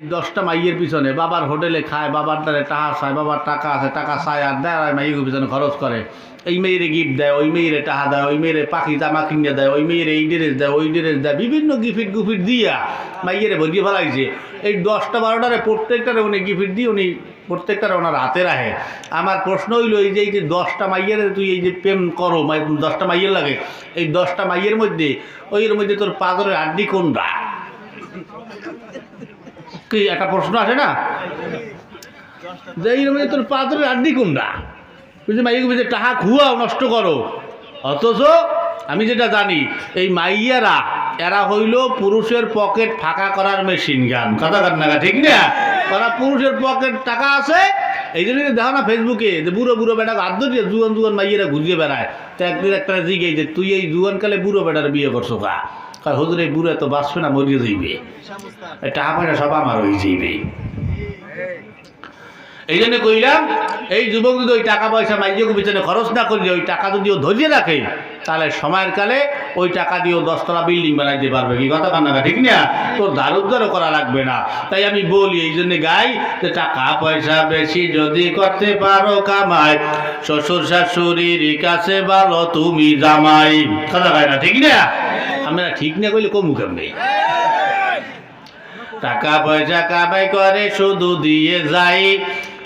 দশটা মাইয়ের পিছনে, বাবার হোটেলে খায়, বাবার দ্বারে টাকা চায়, বাবার টাকা আছে, টাকা চায়, আর দেয়, আর মাইয়ের পিছনে খরচ করে। এই মেয়েরে গিফট দেয়, ওই মেয়েরে টাকা দেয়, ওই মেয়েরে পাখি জামা কিনে দেয়, ওই মেয়েরে এই ড্রেস দেয়, ওই ড্রেস দেয়, বিভিন্ন গিফট গুফিট দিয়া মাইয়েরে ভরিয়ে ফেলাইছে। এই দশটা, বারোটারে প্রত্যেকটারে উনি গিফট দিয়ে উনি প্রত্যেকটারে ওনার হাতে রাখে। আমার প্রশ্ন হইল, এই যে এই যে দশটা মাইয়ের তুই এই যে প্রেম করো দশটা মাইয়ের লাগে, এই দশটা মাইয়ের মধ্যে, ওইয়ের মধ্যে তোর পাগলের আড্ডি কোনটা? কি, একটা প্রশ্ন আসে না? যে এই মধ্যে তোর পাগলের আড্ডি কোনটা? মাইয়ের মধ্যে টাকা খুয়াও, নষ্ট করো। অথচ আমি যেটা জানি, এই মাইয়ারা, এরা হইল পুরুষের পকেট ফাঁকা করার মেশিন গান। কথা কান না ঠিক না? ওরা পুরুষের পকেট টাকা আছে, এই জন্য দেখো না ফেসবুকে যে বুড়ো বুড়ো বেটা আদ্য দিয়ে জুয়ান জুয়ান মাইয়েরা ঘুরিয়ে বেড়ায়। তো একদিন একটা জিগে যে, তুই এই জুয়ানকালে বুড়ো বেটার বিয়ে করছ কা? কার হুজুর বুড়ো এত বাঁচবে না, মরিয়ে যাইবে টাকা পয়সা সব আমার হয়ে যাইবে। এই জন্য কইলাম, এই যুবক যদি ওই টাকা পয়সা মাইজকে পিছনে খরচ না করলে ওই টাকা যদি ও ধরিয়ে রাখে, তাহলে সময়ের কালে ওই টাকা দিয়ে দশতলা বিল্ডিং বানাইতে পারবে। কি কথা কান্না ঠিক না? তোর ধার উদ্ধারও করা লাগবে না। তাই আমি বলি, এই জন্য গাই, যে টাকা পয়সা বেশি যদি করতে পারো কামাই, শ্বশুর শাশুড়ির কাছে ভালো তুমি জামাই। কথা কয় না, ঠিক না? আমরা ঠিক না কইলে কমু কেমনি? টাকা পয়সা কামাই করে, শুধু দিয়ে যাই।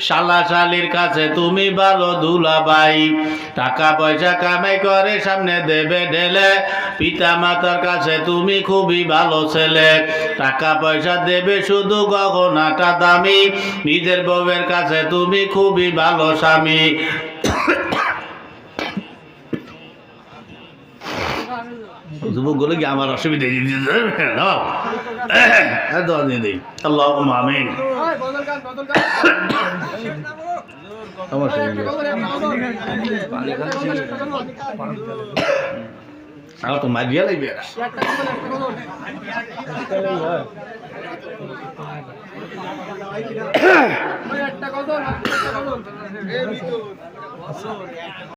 শালা শালির কাছে তুমি ভালো দুলাবাই টাকা পয়সা কামাই করে, সামনে দেবে ঢেলে। পিতা মাতার কাছে তুমি খুবই ভালো ছেলে। টাকা পয়সা দেবে শুধু গগনাটা দামি। নিজের বউয়ের কাছে তুমি খুবই ভালো স্বামী। যুবকগুলো কি আমার অসুবিধা দিয়ে দোয়া দিই। আল্লাহ আমিন। সমস্যা নেই তো মারিয়া লাগবে।